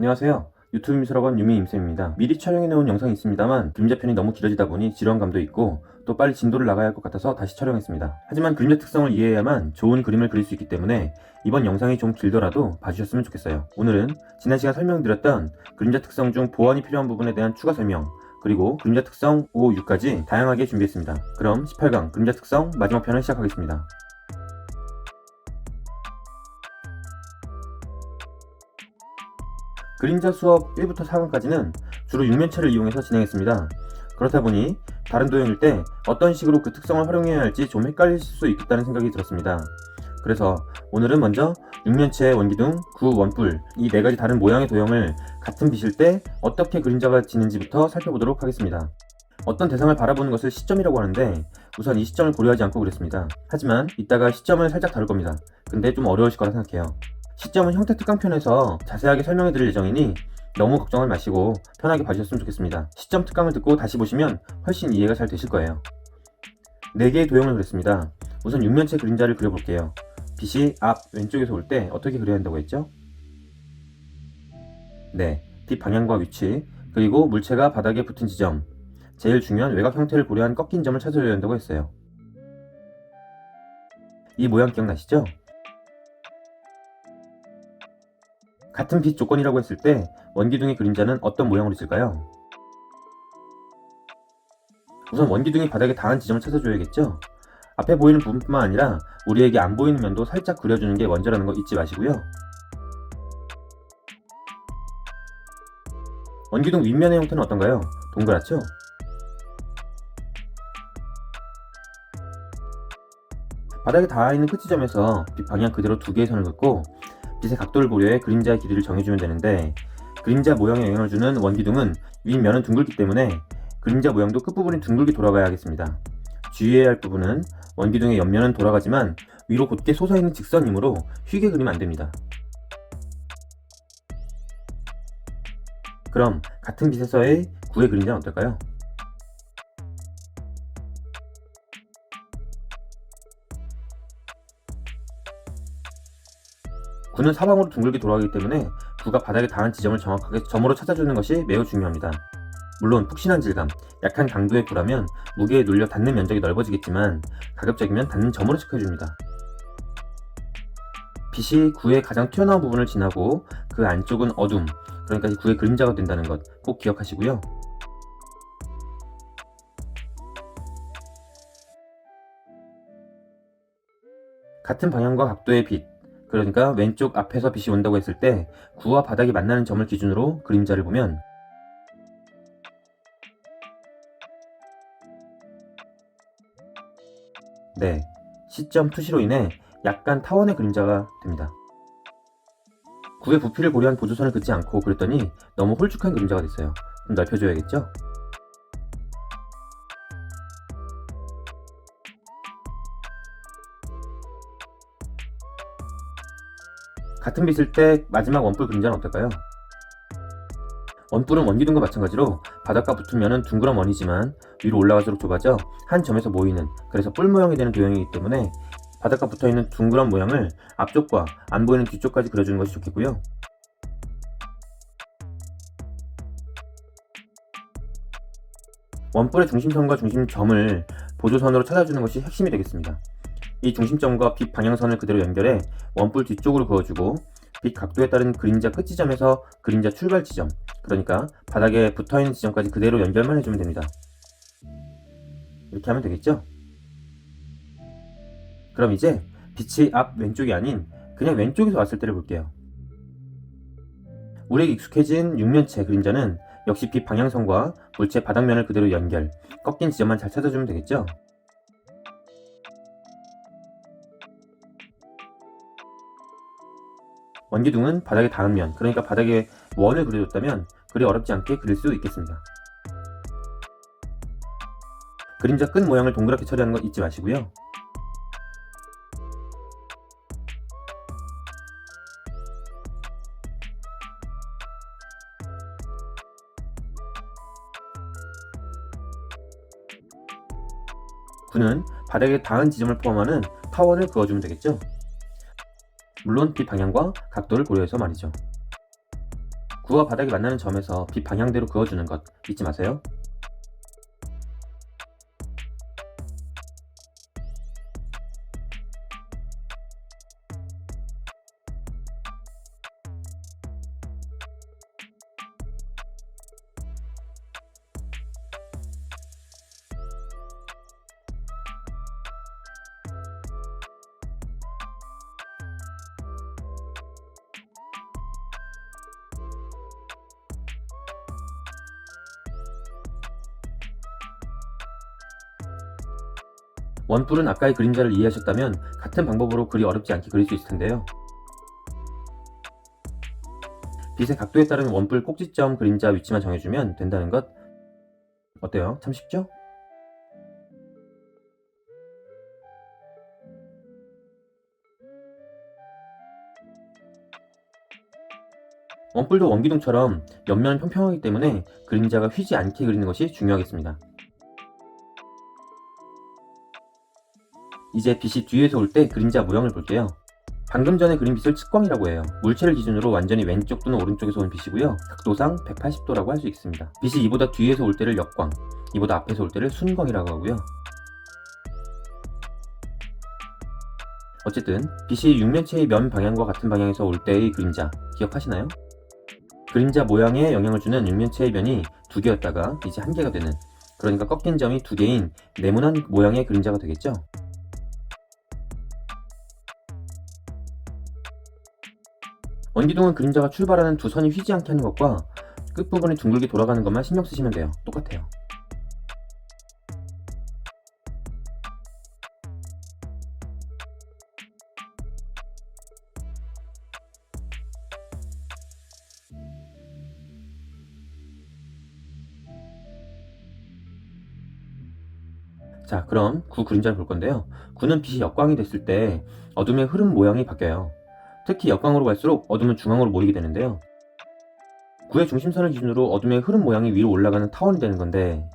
안녕하세요. 유튜브 미술학원 유미 임쌤입니다. 미리 촬영해놓은 영상이 있습니다만 그림자 편이 너무 길어지다 보니 지루한감도 있고 또 빨리 진도를 나가야 할 것 같아서 다시 촬영했습니다. 하지만 그림자 특성을 이해해야만 좋은 그림을 그릴 수 있기 때문에 이번 영상이 좀 길더라도 봐주셨으면 좋겠어요. 오늘은 지난 시간 설명드렸던 그림자 특성 중 보완이 필요한 부분에 대한 추가 설명 그리고 그림자 특성 5, 6까지 다양하게 준비했습니다. 그럼 18강 그림자 특성 마지막 편을 시작하겠습니다. 그림자 수업 1부터 4강까지는 주로 육면체를 이용해서 진행했습니다. 그렇다 보니 다른 도형일 때 어떤 식으로 그 특성을 활용해야 할지 좀 헷갈릴 수 있겠다는 생각이 들었습니다. 그래서 오늘은 먼저 육면체, 원기둥, 구, 원뿔 이 네 가지 다른 모양의 도형을 같은 빛일 때 어떻게 그림자가 지는지부터 살펴보도록 하겠습니다. 어떤 대상을 바라보는 것을 시점이라고 하는데 우선 이 시점을 고려하지 않고 그랬습니다. 하지만 이따가 시점을 살짝 다룰 겁니다. 근데 좀 어려우실 거라 생각해요. 시점은 형태 특강편에서 자세하게 설명해 드릴 예정이니 너무 걱정을 마시고 편하게 봐주셨으면 좋겠습니다. 시점 특강을 듣고 다시 보시면 훨씬 이해가 잘 되실 거예요. 4개의 도형을 그렸습니다. 우선 육면체 그림자를 그려볼게요. 빛이 앞 왼쪽에서 올 때 어떻게 그려야 한다고 했죠? 네, 빛 방향과 위치, 그리고 물체가 바닥에 붙은 지점, 제일 중요한 외곽 형태를 고려한 꺾인 점을 찾아줘야 한다고 했어요. 이 모양 기억나시죠? 같은 빛 조건이라고 했을 때 원기둥의 그림자는 어떤 모양으로 있을까요? 우선 원기둥이 바닥에 닿은 지점을 찾아줘야겠죠? 앞에 보이는 부분뿐만 아니라 우리에게 안 보이는 면도 살짝 그려주는 게 먼저라는 거 잊지 마시고요. 원기둥 윗면의 형태는 어떤가요? 동그랗죠? 바닥에 닿아있는 끝지점에서 빛 방향 그대로 두 개의 선을 긋고 빛의 각도를 고려해 그림자의 길이를 정해주면 되는데 그림자 모양에 영향을 주는 원기둥은 윗면은 둥글기 때문에 그림자 모양도 끝부분이 둥글게 돌아가야 하겠습니다. 주의해야 할 부분은 원기둥의 옆면은 돌아가지만 위로 곧게 솟아있는 직선이므로 휘게 그리면 안됩니다. 그럼 같은 빛에서의 구의 그림자는 어떨까요? 구는 사방으로 둥글게 돌아가기 때문에 구가 바닥에 닿은 지점을 정확하게 점으로 찾아주는 것이 매우 중요합니다. 물론 푹신한 질감, 약한 강도의 구라면 무게에 눌려 닿는 면적이 넓어지겠지만 가급적이면 닿는 점으로 체크해줍니다. 빛이 구의 가장 튀어나온 부분을 지나고 그 안쪽은 어둠, 그러니까 구의 그림자가 된다는 것 꼭 기억하시고요. 같은 방향과 각도의 빛, 그러니까 왼쪽 앞에서 빛이 온다고 했을 때 구와 바닥이 만나는 점을 기준으로 그림자를 보면 네, 시점 투시로 인해 약간 타원의 그림자가 됩니다. 구의 부피를 고려한 보조선을 긋지 않고 그랬더니 너무 홀쭉한 그림자가 됐어요. 좀 넓혀줘야겠죠? 같은 빛일 때 마지막 원뿔 그림자는 어떨까요? 원뿔은 원기둥과 마찬가지로 바닥과 붙은 면은 둥그런 원이지만 위로 올라갈수록 좁아져 한 점에서 모이는 그래서 뿔 모양이 되는 도형이기 때문에 바닥과 붙어있는 둥그런 모양을 앞쪽과 안 보이는 뒤쪽까지 그려주는 것이 좋겠고요. 원뿔의 중심선과 중심점을 보조선으로 찾아주는 것이 핵심이 되겠습니다. 이 중심점과 빛 방향선을 그대로 연결해 원뿔 뒤쪽으로 그어주고 빛 각도에 따른 그림자 끝 지점에서 그림자 출발 지점, 그러니까 바닥에 붙어있는 지점까지 그대로 연결만 해주면 됩니다. 이렇게 하면 되겠죠? 그럼 이제 빛이 앞 왼쪽이 아닌 그냥 왼쪽에서 왔을 때를 볼게요. 우리에게 익숙해진 육면체 그림자는 역시 빛 방향선과 물체 바닥면을 그대로 연결, 꺾인 지점만 잘 찾아주면 되겠죠? 원기둥은 바닥에 닿은 면, 그러니까 바닥에 원을 그려줬다면 그리 어렵지 않게 그릴 수 있겠습니다. 그림자 끝 모양을 동그랗게 처리하는 거 잊지 마시고요. 구는 바닥에 닿은 지점을 포함하는 타원을 그어주면 되겠죠. 물론 빛 방향과 각도를 고려해서 말이죠. 구와 바닥이 만나는 점에서 빛 방향대로 그어주는 것 잊지 마세요. 원뿔은 아까의 그림자를 이해하셨다면 같은 방법으로 그리 어렵지 않게 그릴 수 있을 텐데요. 빛의 각도에 따른 원뿔 꼭지점 그림자 위치만 정해주면 된다는 것 어때요? 참 쉽죠? 원뿔도 원기둥처럼 옆면은 평평하기 때문에 그림자가 휘지 않게 그리는 것이 중요하겠습니다. 이제 빛이 뒤에서 올 때 그림자 모양을 볼게요. 방금 전에 그린 빛을 측광이라고 해요. 물체를 기준으로 완전히 왼쪽 또는 오른쪽에서 온 빛이고요. 각도상 180도라고 할 수 있습니다. 빛이 이보다 뒤에서 올 때를 역광, 이보다 앞에서 올 때를 순광이라고 하고요. 어쨌든 빛이 육면체의 면 방향과 같은 방향에서 올 때의 그림자 기억하시나요? 그림자 모양에 영향을 주는 육면체의 면이 두 개였다가 이제 한 개가 되는 그러니까 꺾인 점이 두 개인 네모난 모양의 그림자가 되겠죠? 원기둥은 그림자가 출발하는 두 선이 휘지 않게 하는 것과 끝부분이 둥글게 돌아가는 것만 신경 쓰시면 돼요. 똑같아요. 자, 그럼 구 그림자를 볼 건데요. 구는 빛이 역광이 됐을 때 어둠의 흐름 모양이 바뀌어요. 특히 역광으로 갈수록 어둠은 중앙으로 모이게 되는데요. 구의 중심선을 기준으로 어둠의 흐름 모양이 위로 올라가는 타원이 되는 건데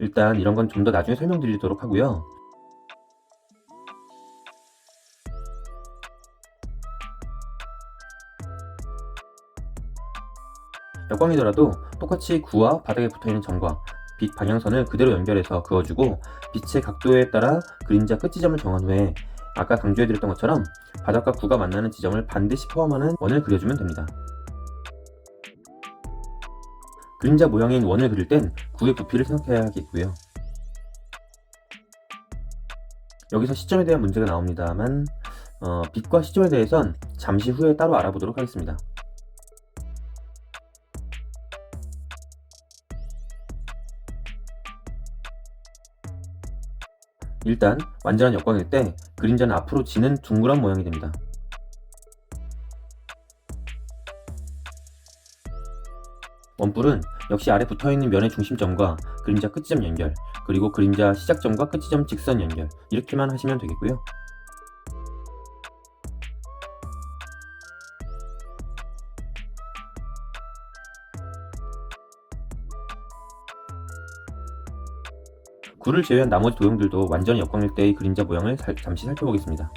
일단 이런 건 좀 더 나중에 설명드리도록 하고요. 역광이더라도 똑같이 구와 바닥에 붙어있는 점과 빛 방향선을 그대로 연결해서 그어주고 빛의 각도에 따라 그림자 끝지점을 정한 후에 아까 강조해드렸던 것처럼 바닥과 구가 만나는 지점을 반드시 포함하는 원을 그려주면 됩니다. 그림자 모양인 원을 그릴 땐 구의 부피를 생각해야겠고요. 여기서 시점에 대한 문제가 나옵니다만 어, 빛과 시점에 대해선 잠시 후에 따로 알아보도록 하겠습니다. 일단 완전한 역광일 때 그림자는 앞으로 지는 둥그런 모양이 됩니다. 원뿔은 역시 아래 붙어있는 면의 중심점과 그림자 끝지점 연결, 그리고 그림자 시작점과 끝지점 직선 연결 이렇게만 하시면 되겠고요. 구를 제외한 나머지 도형들도 완전히 역광일 때의 그림자 모양을 살- 잠시 살펴보겠습니다.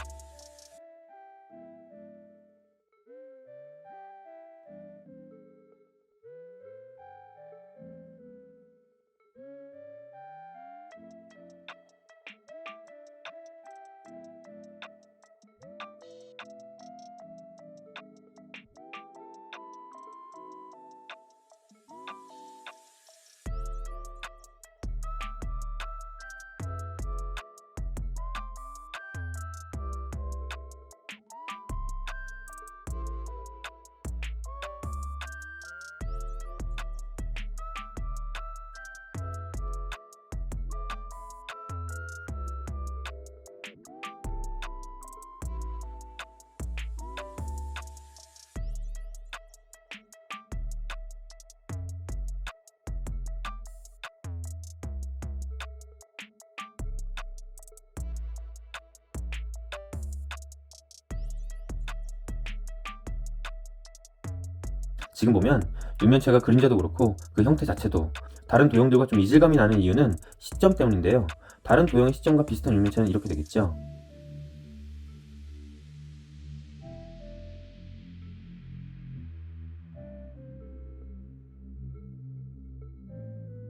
지금 보면 육면체가 그림자도 그렇고 그 형태 자체도 다른 도형들과 좀 이질감이 나는 이유는 시점 때문인데요. 다른 도형의 시점과 비슷한 육면체는 이렇게 되겠죠.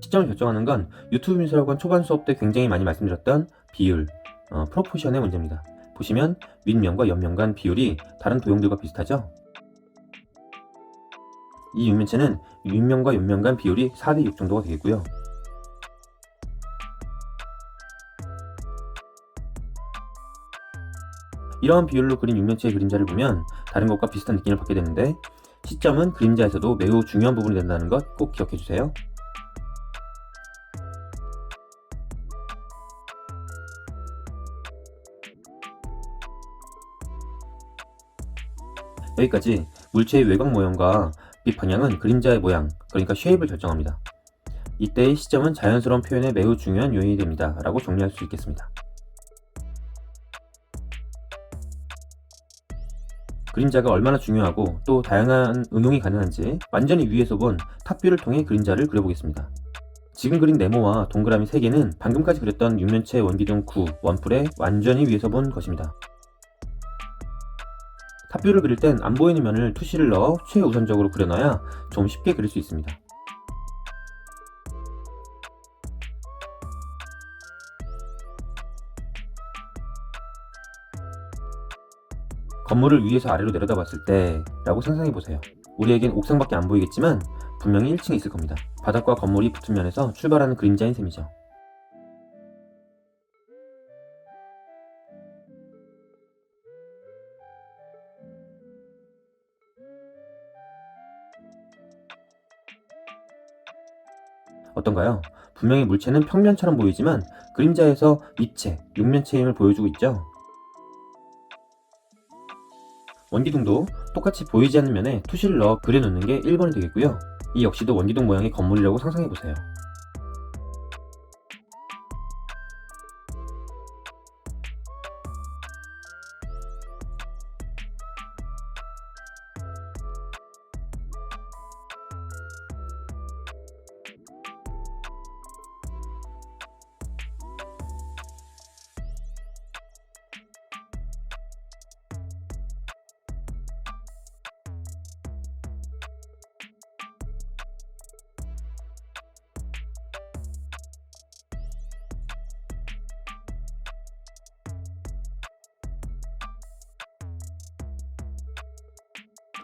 시점을 결정하는 건 유튜브 미술학원 초반 수업 때 굉장히 많이 말씀드렸던 비율, 어, 프로포션의 문제입니다. 보시면 윗면과 옆면 간 비율이 다른 도형들과 비슷하죠? 이 육면체는 윗면과 옆면 간 비율이 4대 6 정도가 되겠고요. 이러한 비율로 그린 육면체의 그림자를 보면 다른 것과 비슷한 느낌을 받게 되는데 시점은 그림자에서도 매우 중요한 부분이 된다는 것 꼭 기억해 주세요. 여기까지 물체의 외곽 모형과 빛 방향은 그림자의 모양, 그러니까 쉐입을 결정합니다. 이때의 시점은 자연스러운 표현에 매우 중요한 요인이 됩니다. 라고 정리할 수 있겠습니다. 그림자가 얼마나 중요하고 또 다양한 응용이 가능한지 완전히 위에서 본 탑뷰를 통해 그림자를 그려보겠습니다. 지금 그린 네모와 동그라미 3개는 방금까지 그렸던 육면체 원기둥 9 원풀의 완전히 위에서 본 것입니다. 탑뷰를 그릴 땐 안 보이는 면을 투시를 넣어 최우선적으로 그려놔야 좀 쉽게 그릴 수 있습니다. 건물을 위에서 아래로 내려다봤을 때 라고 상상해 보세요. 우리에겐 옥상밖에 안 보이겠지만 분명히 1층에 있을 겁니다. 바닥과 건물이 붙은 면에서 출발하는 그림자인 셈이죠. 어떤가요? 분명히 물체는 평면처럼 보이지만 그림자에서 입체, 육면체임을 보여주고 있죠. 원기둥도 똑같이 보이지 않는 면에 투시를 넣어 그려놓는 게 1번이 되겠고요. 이 역시도 원기둥 모양의 건물이라고 상상해보세요.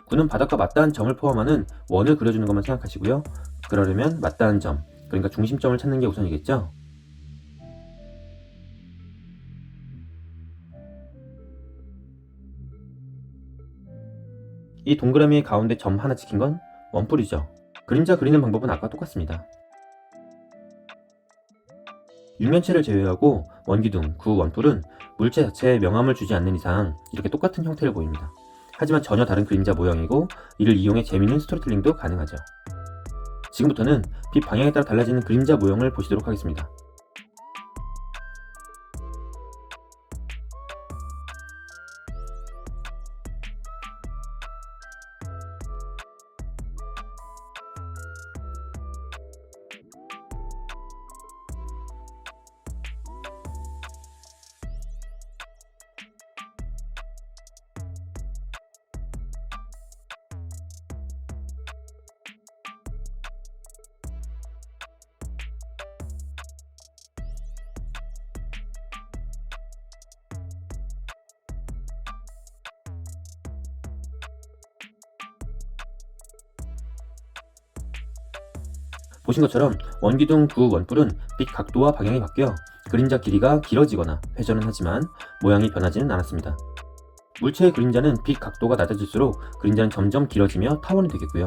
구는 바닥과 맞닿은 점을 포함하는 원을 그려주는 것만 생각하시고요. 그러려면 맞닿은 점, 그러니까 중심점을 찾는 게 우선이겠죠. 이 동그라미의 가운데 점 하나 찍힌 건 원뿔이죠. 그림자 그리는 방법은 아까 똑같습니다. 육면체를 제외하고 원기둥, 구 원뿔은 물체 자체에 명암을 주지 않는 이상 이렇게 똑같은 형태를 보입니다. 하지만 전혀 다른 그림자 모형이고 이를 이용해 재미있는 스토리텔링도 가능하죠. 지금부터는 빛 방향에 따라 달라지는 그림자 모형을 보시도록 하겠습니다. 보신 것처럼 원기둥 두 원뿔은 빛 각도와 방향이 바뀌어 그림자 길이가 길어지거나 회전은 하지만 모양이 변하지는 않았습니다. 물체의 그림자는 빛 각도가 낮아질수록 그림자는 점점 길어지며 타원이 되겠고요.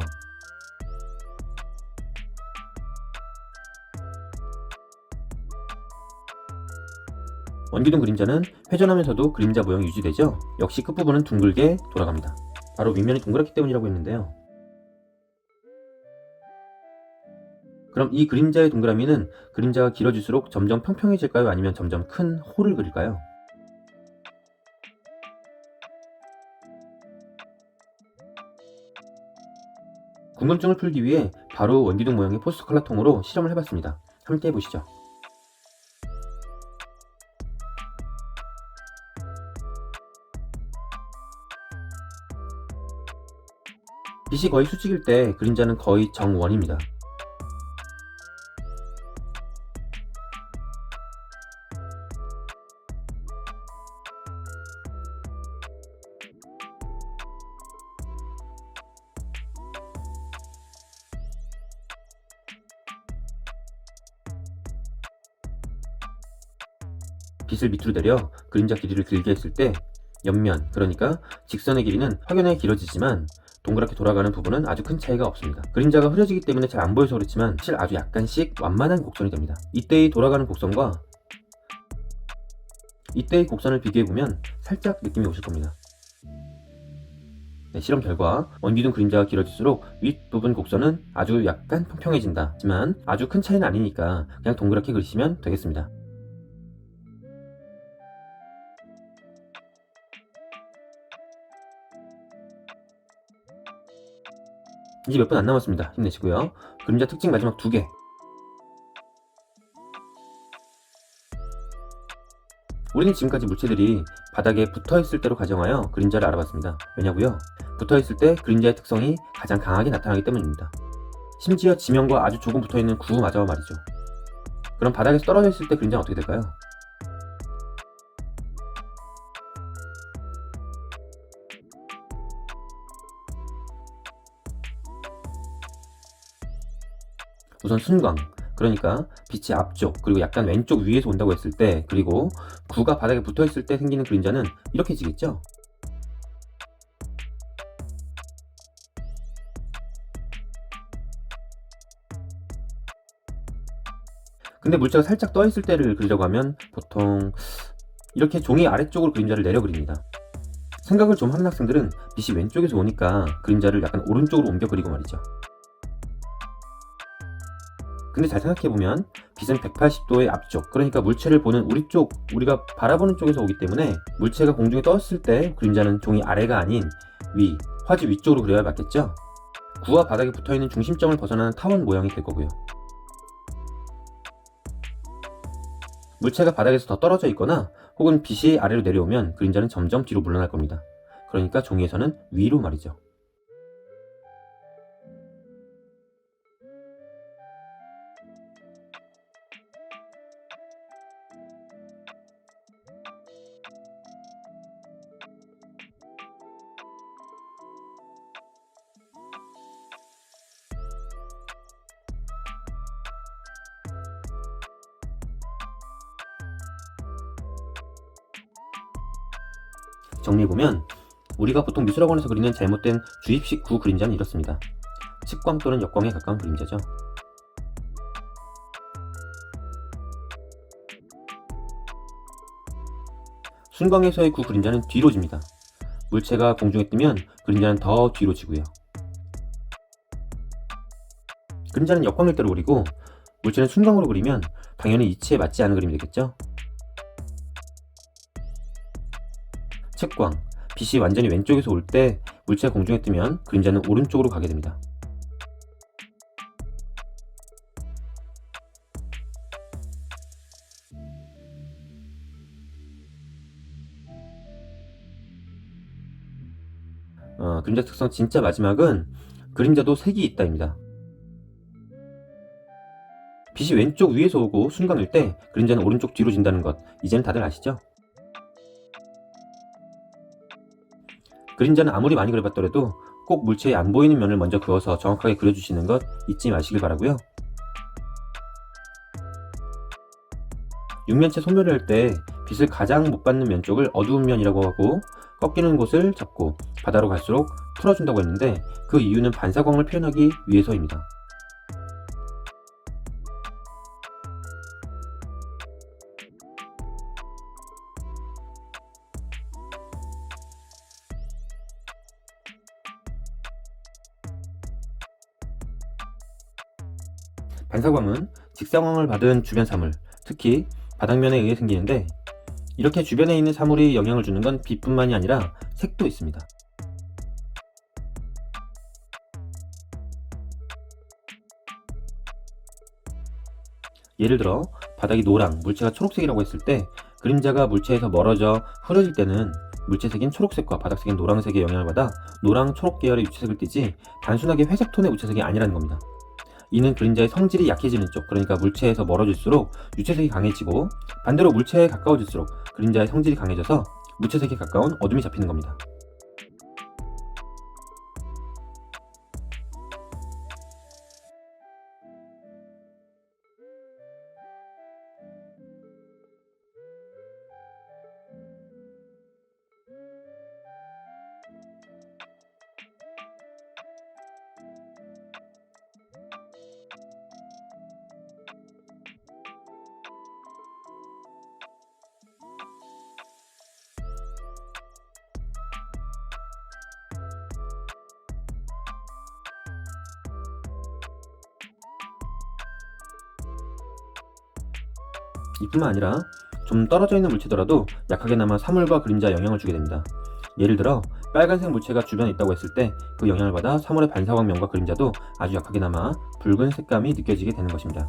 원기둥 그림자는 회전하면서도 그림자 모양이 유지되죠. 역시 끝부분은 둥글게 돌아갑니다. 바로 윗면이 동그랗기 때문이라고 했는데요. 그럼 이 그림자의 동그라미는 그림자가 길어질수록 점점 평평해질까요? 아니면 점점 큰 홀을 그릴까요? 궁금증을 풀기 위해 바로 원기둥 모양의 포스트 컬러 통으로 실험을 해봤습니다. 함께 해보시죠. 빛이 거의 수직일 때 그림자는 거의 정원입니다. 빛을 밑으로 내려 그림자 길이를 길게 했을 때 옆면, 그러니까 직선의 길이는 확연하게 길어지지만 동그랗게 돌아가는 부분은 아주 큰 차이가 없습니다. 그림자가 흐려지기 때문에 잘 안 보여서 그렇지만 사실 아주 약간씩 완만한 곡선이 됩니다. 이때의 돌아가는 곡선과 이때의 곡선을 비교해보면 살짝 느낌이 오실 겁니다. 네, 실험 결과 원기둥 그림자가 길어질수록 윗부분 곡선은 아주 약간 평평해진다. 하지만 아주 큰 차이는 아니니까 그냥 동그랗게 그리시면 되겠습니다. 이제 몇 분 안 남았습니다. 힘내시고요. 그림자 특징 마지막 두 개. 우리는 지금까지 물체들이 바닥에 붙어 있을 때로 가정하여 그림자를 알아봤습니다. 왜냐고요? 붙어 있을 때 그림자의 특성이 가장 강하게 나타나기 때문입니다. 심지어 지면과 아주 조금 붙어 있는 구마저 말이죠. 그럼 바닥에서 떨어져 있을 때 그림자는 어떻게 될까요? 우선 순광, 그러니까 빛이 앞쪽 그리고 약간 왼쪽 위에서 온다고 했을 때 그리고 구가 바닥에 붙어 있을 때 생기는 그림자는 이렇게 지겠죠? 근데 물체가 살짝 떠 있을 때를 그리려고 하면 보통 이렇게 종이 아래쪽으로 그림자를 내려 그립니다. 생각을 좀 하는 학생들은 빛이 왼쪽에서 오니까 그림자를 약간 오른쪽으로 옮겨 그리고 말이죠. 근데 잘 생각해보면 빛은 180도의 앞쪽 그러니까 물체를 보는 우리 쪽 우리가 바라보는 쪽에서 오기 때문에 물체가 공중에 떴을 때 그림자는 종이 아래가 아닌 위 화지 위쪽으로 그려야 맞겠죠? 구와 바닥에 붙어있는 중심점을 벗어나는 타원 모양이 될 거고요. 물체가 바닥에서 더 떨어져 있거나 혹은 빛이 아래로 내려오면 그림자는 점점 뒤로 물러날 겁니다. 그러니까 종이에서는 위로 말이죠 정리해보면 우리가 보통 미술학원에서 그리는 잘못된 주입식 구 그림자는 이렇습니다. 측광 또는 역광에 가까운 그림자죠. 순광에서의 구 그림자는 뒤로 집니다. 물체가 공중에 뜨면 그림자는 더 뒤로 지고요. 그림자는 역광일 대로 그리고 물체는 순광으로 그리면 당연히 이치에 맞지 않은 그림이 되겠죠? 측광, 빛이 완전히 왼쪽에서 올 때 물체가 공중에 뜨면 그림자는 오른쪽으로 가게 됩니다. 어, 그림자 특성 진짜 마지막은 그림자도 색이 있다입니다. 빛이 왼쪽 위에서 오고 순간일 때 그림자는 오른쪽 뒤로 진다는 것 이제는 다들 아시죠? 그림자는 아무리 많이 그려봤더라도 꼭 물체에 안 보이는 면을 먼저 그어서 정확하게 그려주시는 것 잊지 마시길 바라고요. 육면체 소멸을 할 때 빛을 가장 못 받는 면 쪽을 어두운 면이라고 하고 꺾이는 곳을 잡고 바다로 갈수록 풀어준다고 했는데 그 이유는 반사광을 표현하기 위해서입니다. 반사광은 직사광을 받은 주변 사물, 특히 바닥면에 의해 생기는데 이렇게 주변에 있는 사물이 영향을 주는 건 빛뿐만이 아니라 색도 있습니다. 예를 들어 바닥이 노랑, 물체가 초록색이라고 했을 때 그림자가 물체에서 멀어져 흐려질 때는 물체색인 초록색과 바닥색인 노란색의 영향을 받아 노랑, 초록 계열의 유채색을 띠지 단순하게 회색 톤의 우체색이 아니라는 겁니다. 이는 그림자의 성질이 약해지는 쪽, 그러니까 물체에서 멀어질수록 유채색이 강해지고 반대로 물체에 가까워질수록 그림자의 성질이 강해져서 무채색에 가까운 어둠이 잡히는 겁니다. 이뿐만 아니라 좀 떨어져 있는 물체더라도 약하게나마 사물과 그림자에 영향을 주게 됩니다. 예를 들어 빨간색 물체가 주변에 있다고 했을 때 그 영향을 받아 사물의 반사광면과 그림자도 아주 약하게나마 붉은 색감이 느껴지게 되는 것입니다.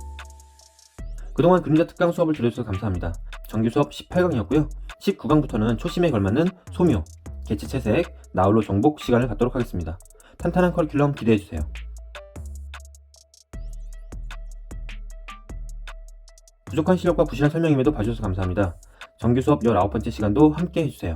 그동안 그림자 특강 수업을 들어주셔서 감사합니다. 정규 수업 18강이었고요. 19강부터는 초심에 걸맞는 소묘, 개체 채색, 나홀로 정복 시간을 갖도록 하겠습니다. 탄탄한 커리큘럼 기대해주세요. 부족한 실력과 부실한 설명임에도 봐주셔서 감사합니다. 정규 수업 19번째 시간도 함께 해주세요.